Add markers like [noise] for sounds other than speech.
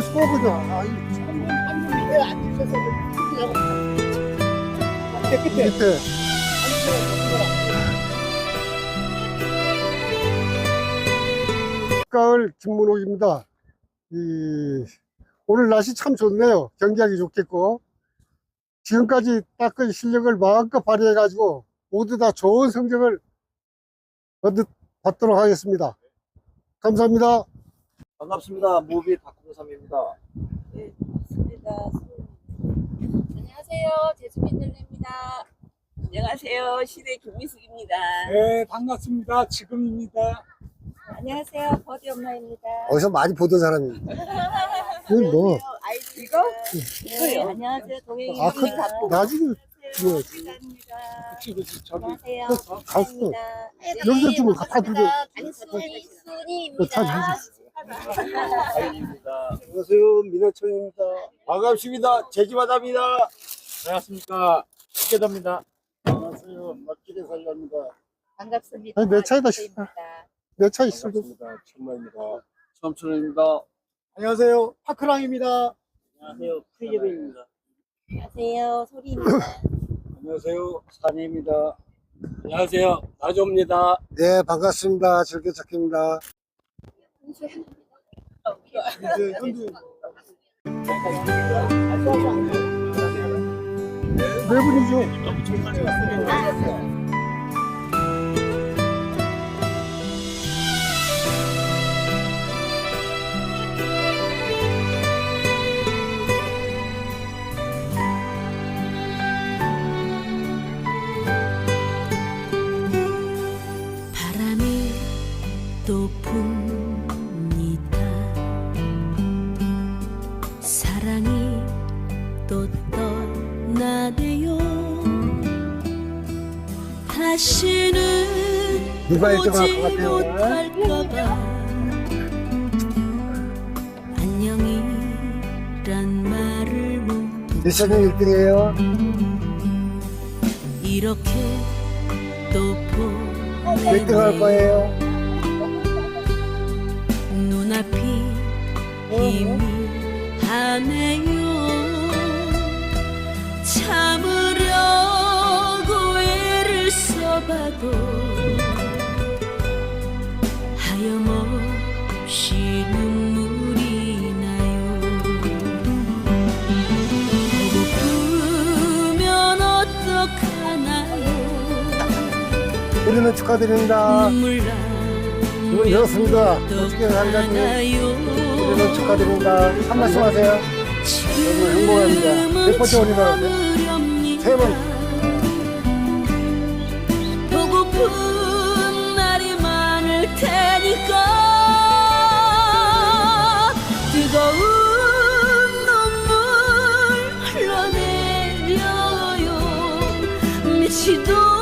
이거 써 그냥. 아, 이거 참. 한분이 왜 앉으셔서 그냥 끝에 끝에 밑에. 가을 김문옥입니다. 이, 오늘 날씨 참 좋네요. 경기하기 좋겠고. 지금까지 닦은 실력을 마음껏 발휘해가지고 모두 다 좋은 성적을 얻, 받도록 하겠습니다. 감사합니다. 반갑습니다. 무비 박공삼입니다. 네, 맞습니다. 안녕하세요. 제주민들입니다. 안녕하세요. 시대 김미숙입니다. 네 반갑습니다 지금입니다 안녕하세요. 버디 엄마입니다. 어디서 많이 보던 사람입니다. 이건 뭐, 아이디 이거? 네, 안녕하세요. 동행이 아, 그, 나중에, 뭐, 입니다 그치 그치 저기 안녕하세요. 가수. 감사합니다. 여기서 주면 다 들려. 안순이 순이입니다. 안녕하세요. 민호천입니다. 반갑습니다. 제지바다입니다. 안녕하십니까. 식계답니다. 안녕하세요. 막길에 살랍니다. 반갑습니다. 아니, 내 차에다 입니다. 내 차 있어도. 천마입니다. 처음처럼입니다. 안녕하세요 파크랑입니다 안녕하세요. 프리제베입니다. 안녕하세요. 소리입니다. [clears throat] 안녕하세요. 산입니다. 안녕하세요. 나조입니다. 네, 반갑습니다. 즐겨찾기입니다. 이제 현재 네 분이죠? 바람이 또붑 다시는 오지? 못할까봐 안녕이란 말을 못 일선이 1등이에요. 이렇게 또몇등할 보내네 거예요? 눈앞이 희미하네요 우리는 축하드립니다. 되었습니다. 어떻게 살려니? 우리는 축하드립니다. 한 말씀 하세요. 너무 행복합니다. 몇 번째 올리나 세 번. 보고픈 날이 많을 테니까 뜨거운 눈물 흘러내려요 미치도